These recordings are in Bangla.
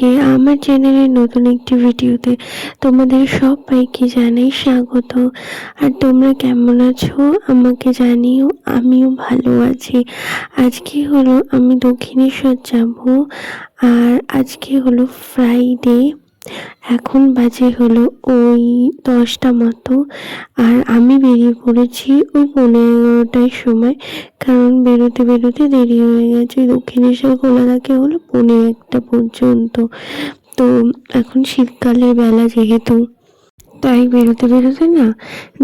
সবাইকে আমার চ্যানেলের নতুন একটি ভিডিওতে তোমাদের সবাইকে জানাই স্বাগত। আর তোমরা কেমন আছো? আমাকে জানিও আমিও ভালো আছি। আজকে হলো আমি দক্ষিণেশ্বর যাব। আর আজকে হলো ফ্রাইডে এখন বাজে হলো ওই দশটা মতো। আর আমি বেরিয়ে পড়েছি ওই পনেরো এগারোটার সময়, কারণ বেরোতে বেরোতে দেরি হয়ে গেছে। দক্ষিণেশ্বর খোলা থাকে হলো পনেরো একটা পর্যন্ত। তো এখন শীতকালের বেলা যেহেতু তাই বেরোতে বেরোতে না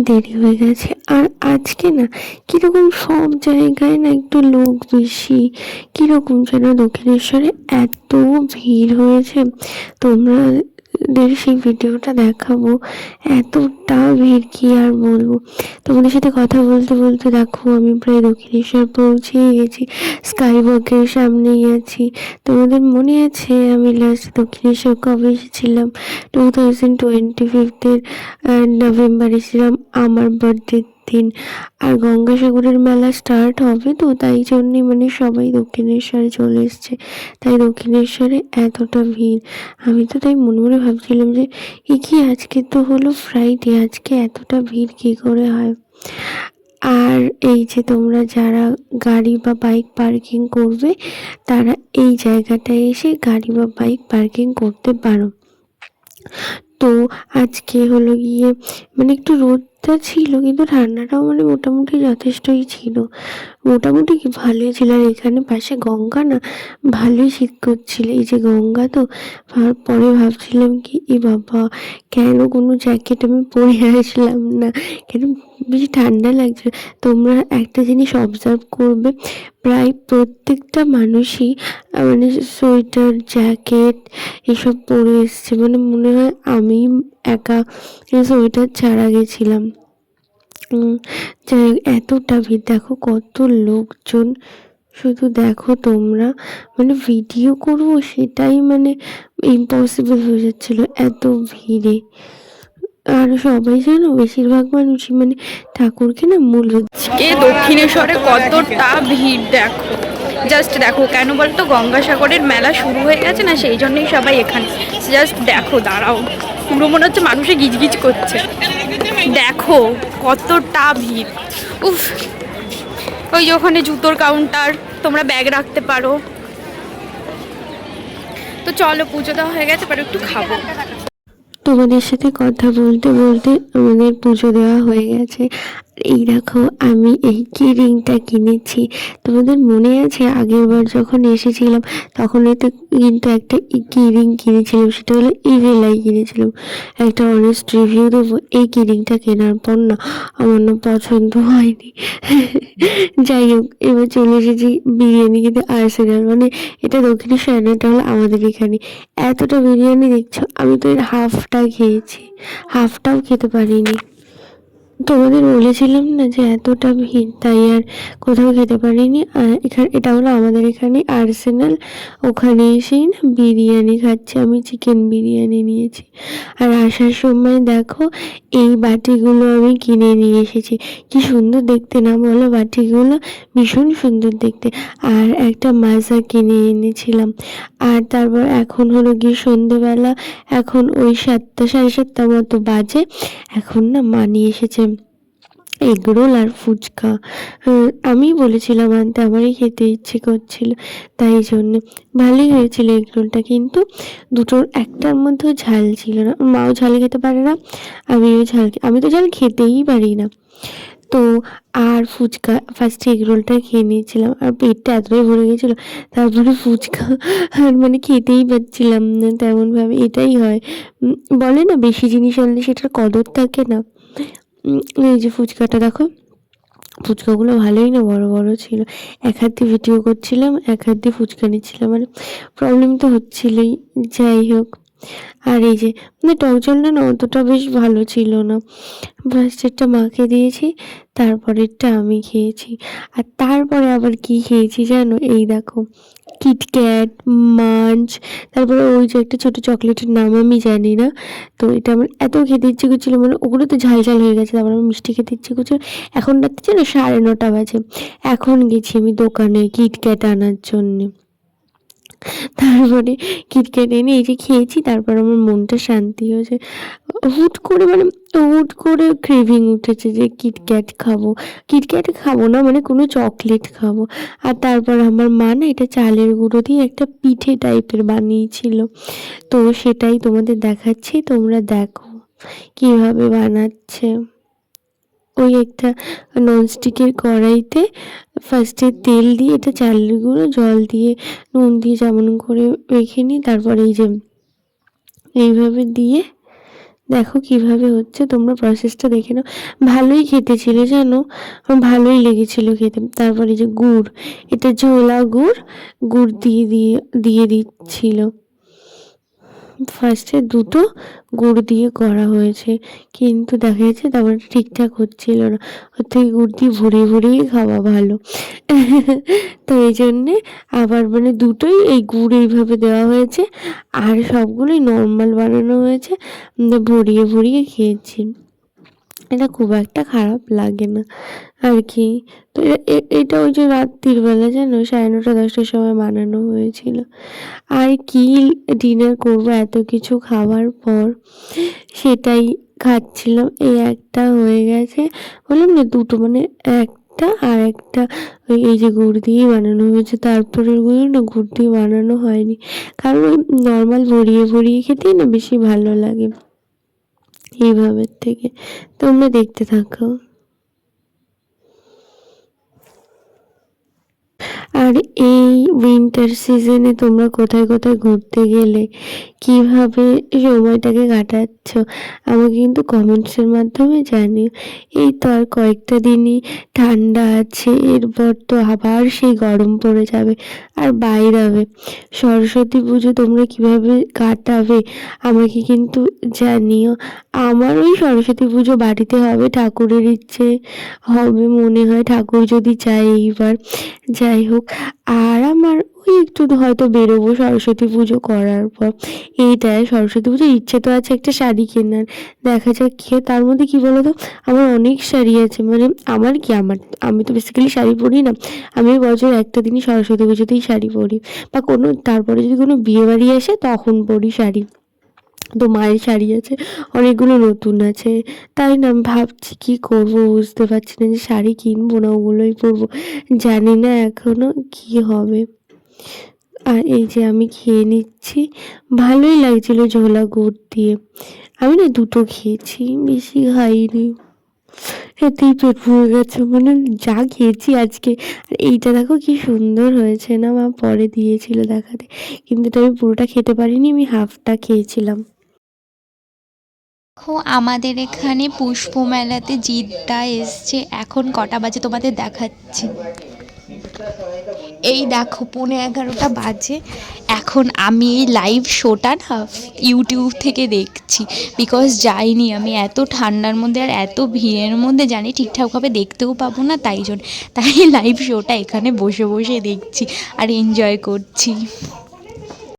দেরি হয়ে গেছে। আর আজকে না, কীরকম সব জায়গায় না একটু লোক বেশি, কীরকম যেন দক্ষিণেশ্বরে এত ভিড় হয়েছে। তোমরা সেই ভিডিওটা দেখাবো। এতটা ভিড় কি আর বলব? তোমাদের সাথে কথা বলতে বলতে দেখো, আমি প্রায় দক্ষিণেশ্বর পৌঁছে গেছি স্কাই ওয়াকের সামনেই আছি। তোমাদের মনে আছে আমি লাস্ট দক্ষিণেশ্বর কবে এসেছিলাম? টু থাউজেন্ড টোয়েন্টি ফিফথের নভেম্বর এসেছিলাম আমার বার্থডে দিন। আর গঙ্গাসাগরের মেলা স্টার্ট হবে তো, তাই জন্যই মানে সবাই দক্ষিণেশ্বরে চলে এসছে। তাই দক্ষিণেশ্বরে এতটা ভিড়। আমি তো তাই মনে মনে ভাবছিলাম যে, এ কি আজকে তো হলো ফ্রাইডে আজকে এতটা ভিড় কী করে হয়? আর এই যে তোমরা যারা গাড়ি বা বাইক পার্কিং করবে, তারা এই জায়গাটায় এসে গাড়ি বা বাইক পার্কিং করতে পারো। তো আজকে হলো গিয়ে মানে একটু রোদটা ছিল, কিন্তু ঠান্ডাটাও মানে মোটামুটি যথেষ্টই ছিল। মোটামুটি কি ভালোই ছিল, আর এখানে পাশে গঙ্গা না, ভালোই শীত করছিল। এই যে গঙ্গা তো পরে ভাবছিলাম কি, এ বাবা, কেন কোনো জ্যাকেট আমি পরে আসলাম না? কেন বেশি ঠান্ডা লাগছে? তোমরা একটা জিনিস অবজার্ভ করবে, প্রায় প্রত্যেকটা মানুষই মানে সোয়েটার জ্যাকেট এসব পরে এসছে। মানে মনে হয় আমি একা। সোয়েটার ছাড়া গেছিলাম। এতটা ভিড়। দেখো কত লোকজন। শুধু দেখো তোমরা। মানে ভিডিও করব সেটাই মানে ইম্পসিবল হয়ে যাচ্ছিল এত ভিড়ে। আর সবাই জানো, বেশিরভাগ মানুষই মানে ঠাকুরকে না মূল আজকে দক্ষিণেশ্বরে কতটা ভিড় দেখো। জাস্ট দেখো কেন বলতো? গঙ্গাসাগরের মেলা শুরু হয়ে গেছে না, সেই জন্যই সবাই এখানে। জাস্ট দেখো, দাঁড়াও। পুরো মনে হচ্ছে মানুষে গিজগিজ করছে। দেখো, কতটা ভিড়। উফ, ওই ওখানে জুতোর কাউন্টার তোমরা ব্যাগ রাখতে পারো। তো চলো, পুজো দেওয়া হয়ে গেছে, এবার একটু খাব। তোমাদের সাথে কথা বলতে বলতে আমাদের পুজো দেওয়া হয়ে গেছে। এই দেখো, আমি এই কি রিংটা কিনেছি। তোমাদের মনে আছে আগের বার যখন এসেছিলাম, তখন তো কিন্তু একটা কি রিং কিনেছিলাম, সেটা হলো ইভেলাই কিনেছিলাম। একটা অনেস্ট রিভিউ দেবো, এই কি রিংটা কেনার পর না আমার না পছন্দ হয়নি। যাই হোক, এবার চলে এসেছি বিরিয়ানি খেতে আর্সেনাল মানে এটা দক্ষিণেশ্বর এটা হলো আমাদের এখানে। এতটা বিরিয়ানি দেখছ, আমি তো এর হাফটা খেয়েছি হাফটাও খেতে পারিনি। তোমাদের বলেছিলাম না যে এতটা ভিড়, তাই আর কোথাও খেতে পারিনি। এখানে, এটা হলো আমাদের এখানে আর্সেনাল। ওখানে এসেই না বিরিয়ানি খাচ্ছি, আমি চিকেন বিরিয়ানি নিয়েছি। আর আসার সময় দেখো, এই বাটিগুলো আমি কিনে নিয়ে এসেছি। কি সুন্দর দেখতে না বলো বাটিগুলো ভীষণ সুন্দর দেখতে। আর একটা মাজা কিনে এনেছিলাম। আর তারপর এখন হলো গিয়ে সন্ধেবেলা, এখন ওই সাতটা, সাড়ে সাতটা মতো বাজে। এখন না মা নিয়ে এসেছে এগরোল আর ফুচকা। আমি বলেছিলাম আনতে, আমারই খেতে ইচ্ছে করছিল। তাই জন্য ভালোই হয়েছিল এগরোলটা, কিন্তু দুটোর একটার মধ্যেও ঝাল ছিল না। মাও ঝাল খেতে পারে না, আমিও ঝাল আমি তো ঝাল খেতেই পারি না। তো আর ফুচকা ফার্স্টে এগরোলটা খেয়ে নিয়েছিলাম। আর পেটটা এতটাই ভরে গেছিল, তারপরে ফুচকা আর মানে খেতেই পাচ্ছিলাম না তেমনভাবে, এটাই হয়। বলে না, বেশি জিনিস আনলে সেটার কদর থাকে না। এই যে ফুচকাটা দেখো। ফুচকাগুলো ভালোই না, বড় বড় ছিল। এক হাত দিয়ে ভিডিও করছিলাম, এক হাত দিয়ে ফুচকা নিচ্ছিলাম। মানে প্রবলেম তো হচ্ছিলই, যাই হোক। আর এই যে মানে টক জলটা না অতটা বেশ ভালো ছিল না। ফার্স্টেরটা মাকে দিয়েছি, তারপরেরটা আমি খেয়েছি। আর তারপরে আবার কি খেয়েছি জানো? এই দেখো কিটক্যাট মাঞ্চ তারপরে ওই যে একটা ছোটো চকলেটের নাম আমি জানি না। তো এটা আমার এত খেতে ইচ্ছে করছিল মানে ওগুলো তো ঝাল ঝাল হয়ে গেছে, তারপর আমার মিষ্টি খেতে ইচ্ছে করছিল। এখন রাত্রি না সাড়ে নটা বাজে। এখন গেছি আমি দোকানে কিটক্যাট আনার জন্যে। তারপরে কিটক্যাট এনে এই যে খেয়েছি, তারপর আমার মনটা শান্তি হয়েছে। হুট করে মানে হুট করে ক্রেভিং উঠেছে যে কিটক্যাট খাব। কিটক্যাট খাব না মানে কোনো চকলেট খাব। আর তারপর আমার মা না এটা চালের গুঁড়ো দিয়ে একটা পিঠে টাইপের বানিয়েছিল। তো সেটাই তোমাদের দেখাচ্ছি, তোমরা দেখো কীভাবে বানাচ্ছে। ওই একটা ননস্টিকের কড়াইতে ফার্স্টে তেল দিয়ে এটা চালের গুঁড়ো, জল দিয়ে নুন দিয়ে যেমন করে রেখে নিই তারপরে এই যে এইভাবে দিয়ে দেখো কীভাবে হচ্ছে, তোমরা প্রসেসটা দেখে নাও। ভালোই খেতে ছিল, জানো? ভালোই লেগেছিল খেতে। তারপরে যে গুড়, এটা ঝোলা গুড় গুড় দিয়ে দিয়ে দিয়ে দিচ্ছিল। ফার্স্টে দুটো গুড় দিয়ে করা হয়েছে। কিন্তু দেখা যাচ্ছে তেমন ঠিকঠাক হচ্ছিল না। ওর থেকে গুড় দিয়ে ভরিয়ে ভরিয়ে খাওয়া ভালো। তো এই জন্যে আবার মানে দুটোই এই গুড় এইভাবে দেওয়া হয়েছে। আর সবগুলোই নর্মাল বানানো হয়েছে। ভরিয়ে ভরিয়ে খেয়েছি। এটা খুব একটা খারাপ লাগে না আর কি। তো এটা ওই যে রাত্রির বেলা সাড়ে নটা, দশটার সময় বানানো হয়েছিল। আর কি ডিনার করব এত কিছু খাওয়ার পর, সেটাই খাচ্ছিলাম। এই একটা হয়ে গেছে। বললাম না, দুটো মানে একটা আর একটা ওই, এই যে গুড় দিয়ে বানানো হয়েছে। তারপরেরগুলো না গুড় দিয়ে বানানো হয়নি। কারণ ওই নর্মাল ভরিয়ে ভরিয়ে খেতেই না বেশি ভালো লাগে। এইভাবে থেকে। তোমরা দেখতে থাকো। আর এই উইন্টার সিজনে তোমরা কোথায় কোথায় ঘুরতে গেলে? কীভাবে সময়টাকে কাটাচ্ছ আমাকে কিন্তু কমেন্টসের মাধ্যমে জানিও এই তো আর কয়েকটা দিনই ঠান্ডা আছে, এরপর তো আবার সেই গরম পড়ে যাবে আর বাইরে হবে সরস্বতী পুজো তোমরা কীভাবে কাটাবে, আমাকে কিন্তু জানিও। আমার ওই সরস্বতী পুজো বাড়িতে হবে, ঠাকুরের ইচ্ছে হবে, মনে হয় ঠাকুর যদি চায় এইবার। যাই হোক, আর আমার ওই একটু হয়তো বেরোবো সরস্বতী পুজো করার পর। এইটাই সরস্বতী পুজোর ইচ্ছে তো আছে একটা শাড়ি কেনার। দেখা যাক খেয়ে তার মধ্যে কী বলো তো আমার অনেক শাড়ি আছে মানে আমার কি, আমার, আমি তো বেসিক্যালি শাড়ি পরি না। আমি বছর একটা দিনই সরস্বতী পুজোতেই শাড়ি পরি। বা কোনো, তারপরে যদি কোনো বিয়ে বাড়ি আসে, তখন পরি শাড়ি। তো মায়ের শাড়ি আছে, অনেকগুলো নতুন আছে। তাই না, আমি ভাবছি কী করব, বুঝতে পারছি না যে শাড়ি কিনবো না, ওগুলোই পরবো। জানি না এখনও কী হবে। আর এই যে আমি খেয়ে নিচ্ছি, ভালোই লাগছিল ঝোলা গুড় দিয়ে। আমি না দুটো খেয়েছি, বেশি খাইনি। এতেই পেট ভরে গেছে মানে যা খেয়েছি আজকে। আর এইটা দেখো কি সুন্দর হয়েছে না, মা পরে দিয়েছিল দেখাতে। কিন্তু এটা আমি পুরোটা খেতে পারিনি, আমি হাফটা খেয়েছিলাম। দেখো, আমাদের এখানে পুষ্প মেলাতে এসছে। এখন কটা বাজে তোমাদের দেখাচ্ছি। এই দেখো পৌনে এগারোটা বাজে। এখন আমি এই লাইভ শোটা না ইউটিউব থেকে দেখছি। বিকজ যাইনি, আমি এত ঠান্ডার মধ্যে আর এত ভিড়ের মধ্যে জানি ঠিকঠাকভাবে দেখতেও পাবো না, তাই জন্য তাই লাইভ শোটা এখানে বসে বসে দেখছি আর এনজয় করছি।